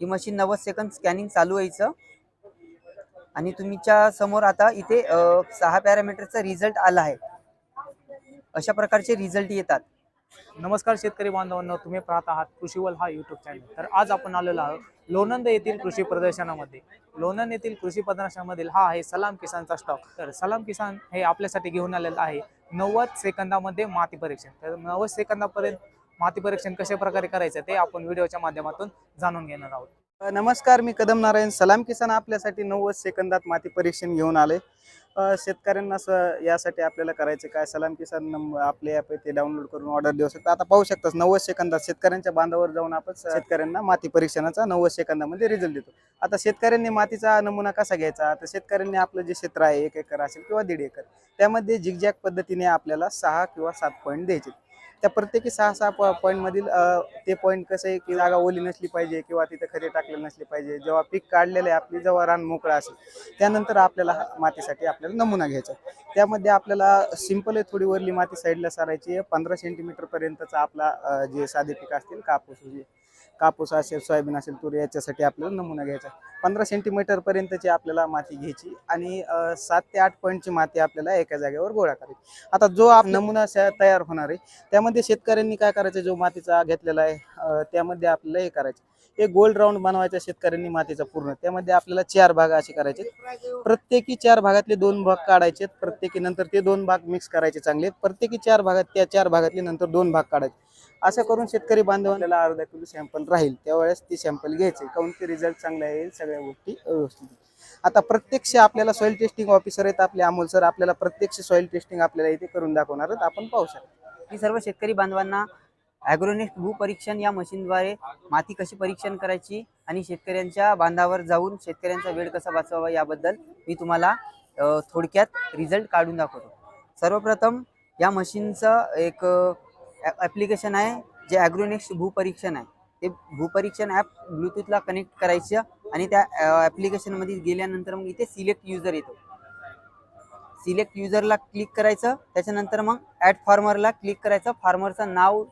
ही machine नव्वद second scanning चालू व्हायचं. आणि तुमच्यासमोर आता इथे सहा पॅरामीटरचा रिझल्ट आला आहे. अशा प्रकारचे रिझल्ट येतात. नमस्कार शेतकरी बांधवांनो तुम्ही पाहत आहात कृषीवल हा युट्यूब चॅनल तर आज आपण आलेलो आहोत लोणंद येथील कृषी प्रदर्शनामध्ये. लोणंद येथील कृषी प्रदर्शनामधील हा आहे सलाम किसानचा स्टॉक तर सलाम किसान हे आपल्यासाठी घेऊन आलेलं आहे नव्वद सेकंदामध्ये माती परीक्षण. तर नव्वद सेकंदापर्यंत माती परीक्षण कशा प्रकारे करायचं ते आपण व्हिडिओच्या माध्यमातून जाणून घेणार आहोत. नमस्कार मी कदम नारायण सलाम किसान आपल्यासाठी नव्वद सेकंदात माती परीक्षण घेऊन आले. शेतकऱ्यांना स- यासाठी आपल्याला करायचं काय? सलाम किसान नंबर आपले ॲप आहे ते डाउनलोड करून ऑर्डर देऊ शकता. आता पाहू शकतास नव्वद सेकंदात शेतकऱ्यांच्या बांधावर जाऊन आपण शेतकऱ्यांना माती परीक्षणाचा नव्वद सेकंदामध्ये रिझल्ट देतो. आता शेतकऱ्यांनी मातीचा नमुना कसा घ्यायचा? तर शेतकऱ्यांनी आपलं जे क्षेत्र आहे एक एकर असेल किंवा दीड एकर त्यामध्ये झिगझॅग पद्धतीने आपल्याला सहा किंवा सात पॉईंट द्यायचे. त्या प्रत्येकी सहा सहा पॉईंट मधील ते पॉईंट कसं आहे की जागा ओली नसली पाहिजे किंवा तिथे खरे टाकले नसले पाहिजे जेव्हा पीक काढलेलं आहे आपली जेव्हा रान मोकळा असेल त्यानंतर आपल्याला हा मातीसाठी आपल्याला नमुना घ्यायचा आहे. त्यामध्ये आपल्याला सिंपल आहे थोडी वरली माती साईडला सारायची आहे पंधरा सेंटीमीटर पर्यंतचा आपला जे साधे पीक असतील कापूस जे कापूस असेल सोयाबीन असेल तूर याच्यासाठी आपल्याला नमुना घ्यायचा पंधरा सेंटीमीटर पर्यंतची आपल्याला माती घ्यायची आणि सात ते आठ पॉईंटची माती आपल्याला एका जागेवर गोळा करायची. आता जो आप नमुना तयार होणार आहे त्यामध्ये शेतकऱ्यांनी काय करायचं? जो मातीचा घेतलेला आहे त्यामध्ये आपल्याला हे करायचं. एक गोल राऊंड बनवायचा शेतकऱ्यांनी मातीचा पूर्ण. त्यामध्ये आपल्याला चार भाग असे करायचे. प्रत्येकी चार भागातले दोन भाग काढायचे. प्रत्येकी नंतर ते दोन भाग मिक्स करायचे चांगले. प्रत्येकी चार भागात त्या चार भागातले नंतर दोन भाग काढायचे. असं करून शेतकरी बांधवांना अर्धा किलो सॅम्पल राहील. त्यावेळेस ती सॅम्पल घ्यायचे. काऊन ते रिझल्ट चांगला येईल सगळ्या गोष्टी व्यवस्थित आता प्रत्यक्ष आपल्याला सॉइल टेस्टिंग ऑफिसर आहेत आपले अमोल सर आपल्याला प्रत्यक्ष सॉइल टेस्टिंग आपल्याला इथे करून दाखवणार आपण पाहू शकतो. मी सर्व शेतकरी बांधवांना ॲग्रोनेक्ट भूपरीक्षण या मशीनद्वारे माती कशी परीक्षण करायची आणि शेतकऱ्यांच्या बांधावर जाऊन शेतकऱ्यांचा वेळ कसा वाचवावा याबद्दल मी तुम्हाला थोडक्यात रिझल्ट काढून दाखवतो. सर्वप्रथम या मशीनचं एक ॲप्लिकेशन आहे जे ॲग्रोनेक्स्ट भूपरीक्षण आहे. ते भूपरीक्षण ॲप ब्लूटूथला कनेक्ट करायचं आणि त्या ॲप्लिकेशनमध्ये गेल्यानंतर मग इथे सिलेक्ट युजर येतो. सिलेक्ट युजरला क्लिक करायचं त्याच्यानंतर मग ॲड फार्मरला क्लिक करायचं. फार्मरचं नाव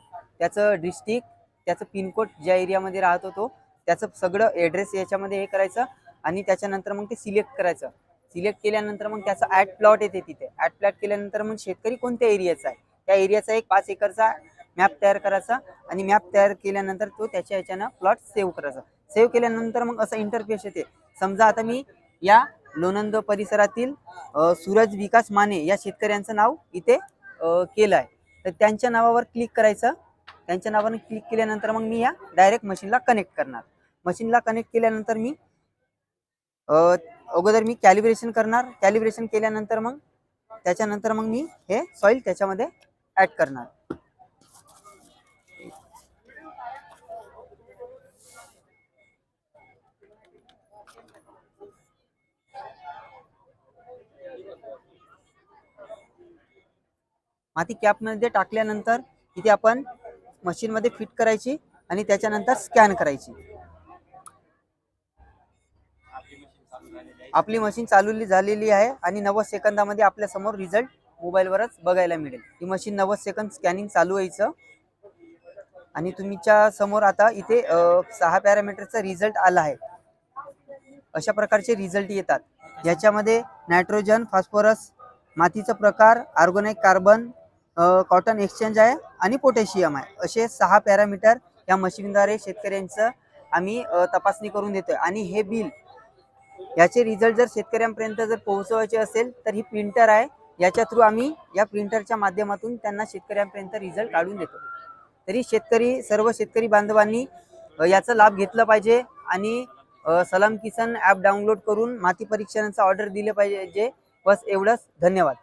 त्याचं डिस्ट्रिक्ट त्याचं पिनकोड ज्या एरियामध्ये राहतो तो त्याचं सगळं ॲड्रेस याच्यामध्ये हे करायचं आणि त्याच्यानंतर मग ते सिलेक्ट करायचं. सिलेक्ट केल्यानंतर मग त्याचं ॲड प्लॉट येते तिथे. ॲड प्लॉट केल्यानंतर मग शेतकरी कोणत्या एरियाचा आहे? त्या एरियाचा एक पाच एकरचा मॅप तयार करायचा आणि मॅप तयार केल्यानंतर तो त्याच्या ह्याच्यानं प्लॉट सेव्ह करायचा. सेव्ह केल्यानंतर मग असं इंटरफेस येते. समजा आता मी या लोणंद परिसरातील सूरज विकास माने या शेतकऱ्यांचं नाव इथे केलं आहे तर त्यांच्या नावावर क्लिक करायचं. त्यांच्या नावाने क्लिक केल्यानंतर मग मी या डायरेक्ट मशीनला कनेक्ट करणार. मशीनला कनेक्ट केल्यानंतर मी अगोदर मी कॅलिब्रेशन करणार. कॅलिब्रेशन केल्यानंतर मग त्याच्यानंतर मग मी हे सॉईल त्याच्यामध्ये ॲड करणार. माती कॅपमध्ये टाकल्यानंतर इथे आपण मशीनमध्ये फिट करायची आणि त्याच्यानंतर स्कॅन करायची. आपली मशीन चालू झालेली आहे आणि नव्वद सेकंदामध्ये आपल्यासमोर रिझल्ट मोबाईलवरच बघायला मिळेल. ही मशीन नव्वद सेकंद स्कॅनिंग चालू व्हायचं. आणि तुमच्यासमोर आता इथे सहा पॅरामीटरचा रिझल्ट आला आहे. अशा प्रकारचे रिझल्ट येतात. याच्यामध्ये नायट्रोजन फॉस्फरस मातीचा प्रकार ऑर्गोनाइक कार्बन कॉटन एक्सचेंज आहे आणि पोटॅशियम आहे. असे सहा पॅरामीटर या मशीनद्वारे शेतकऱ्यांचं आम्ही तपासणी करून देतोय. आणि हे बिल याचे रिझल्ट जर शेतकऱ्यांपर्यंत जर पोहोचवायचे असेल तर ही प्रिंटर आहे. याच्या थ्रू आम्ही या प्रिंटरच्या माध्यमातून त्यांना शेतकऱ्यांपर्यंत रिझल्ट काढून देतो. तरी शेतकरी सर्व शेतकरी बांधवांनी याचा लाभ घेतला पाहिजे आणि सलाम किसन ॲप डाउनलोड करून माती परीक्षणाचं ऑर्डर दिले पाहिजे. बस एवढंच. धन्यवाद.